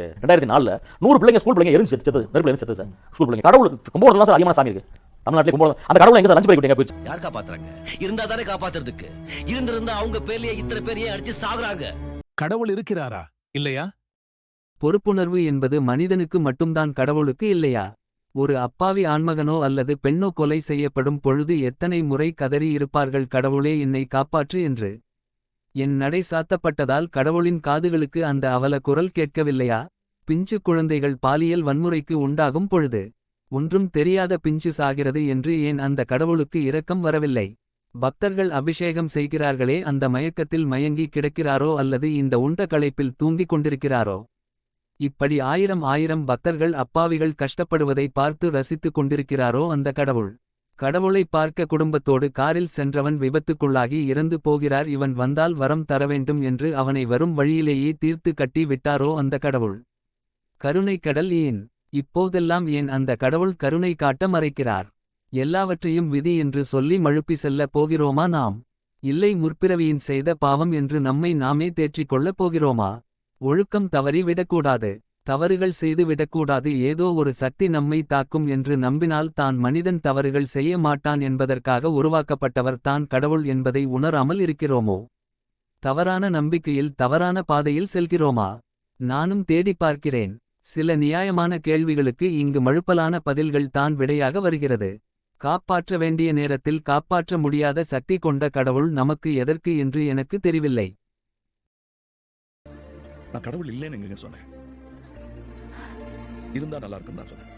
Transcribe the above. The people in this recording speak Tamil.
ரெண்டாயிரத்தி நாலுல நூறு பிள்ளைங்க ஸ்கூல் பிள்ளைங்க எரிஞ்சு செத்து நெருப்புல எரிஞ்சு செத்து சார். ஸ்கூல் பிள்ளைங்க. கடவுள் கும்பகோணம் சார் அதிகமான சாமி இருக்கு. தமிழ்நாட்டிலே கும்பகோணம் அந்த கடவுள் எங்க சார் லஞ்ச் பிரேக் போயிடுச்சு? யார் காப்பாத்துறாங்க? இருந்தா தானே காப்பாத்துறதுக்கு. இருந்திருந்தா அவங்க பேர்லயே இத்தனை பேரையே அடிச்சு சாகுறாங்க? கடவுள் இருக்கிறாரா? இல்லையா? பொறுப்புணர்வு என்பது மனிதனுக்கு மட்டும்தான் கடவுளுக்கு இல்லையா? ஒரு அப்பாவி ஆண்மகனோ அல்லது பெண்ணோ கொலை செய்யப்படும் பொழுது எத்தனை முறை கதறி இருப்பார்கள் கடவுளே என்னை காப்பாற்று என்று. என் நடை சாத்தப்பட்டதால் கடவுளின் காதுகளுக்கு அந்த அவல குரல் கேட்கவில்லையா? பிஞ்சு குழந்தைகள் பாலியல் வன்முறைக்கு உண்டாகும் பொழுது ஒன்றும் தெரியாத பிஞ்சு சாகிறது என்று ஏன் அந்த கடவுளுக்கு இரக்கம் வரவில்லை? பக்தர்கள் அபிஷேகம் செய்கிறார்களே அந்த மயக்கத்தில் மயங்கி கிடக்கிறாரோ அல்லது இந்த உண்ட களைப்பில் தூங்கிக் கொண்டிருக்கிறாரோ? இப்படி ஆயிரம் ஆயிரம் பக்தர்கள் அப்பாவிகள் கஷ்டப்படுவதை பார்த்து ரசித்துக் கொண்டிருக்கிறாரோ அந்த கடவுள்? கடவுளை பார்க்க குடும்பத்தோடு காரில் சென்றவன் விபத்துக்குள்ளாகி இறந்து போகிறார். இவன் வந்தால் வரம் தரவேண்டும் என்று அவனை வரும் வழியிலேயே தீர்த்து கட்டி விட்டாரோ அந்த கடவுள்? கருணை கடல் ஏன்? இப்போதெல்லாம் ஏன் அந்த கடவுள் கருணை காட்ட மறைக்கிறார்? எல்லாவற்றையும் விதி என்று சொல்லி மழுப்பி செல்ல போகிறோமா நாம்? இல்லை முற்பிறவியின் செய்த பாவம் என்று நம்மை நாமே தேற்றிக் கொள்ளப் போகிறோமா? ஒழுக்கம் தவறி விடக்கூடாது. தவறுகள் செய்து விடக்கூடாது. ஏதோ ஒரு சக்தி நம்மை தாக்கும் என்று நம்பினால் தான் மனிதன் தவறுகள் செய்ய மாட்டான் என்பதற்காக உருவாக்கப்பட்டவர் தான் கடவுள் என்பதை உணராமல் இருக்கிறோமோ? தவறான நம்பிக்கையில் தவறான பாதையில் செல்கிறோமா? நானும் தேடிப் பார்க்கிறேன். சில நியாயமான கேள்விகளுக்கு இங்கு மழுப்பலான பதில்கள் தான் விடையாக வருகிறது. காப்பாற்ற வேண்டிய நேரத்தில் காப்பாற்ற முடியாத சக்தி கொண்ட கடவுள் நமக்கு எதற்கு என்று எனக்கு தெரிவில்லை நான் கடவுள் இல்லைன்னு சொன்னேன்? இருந்தா நல்லா இருக்கும் தான் சொன்னேன்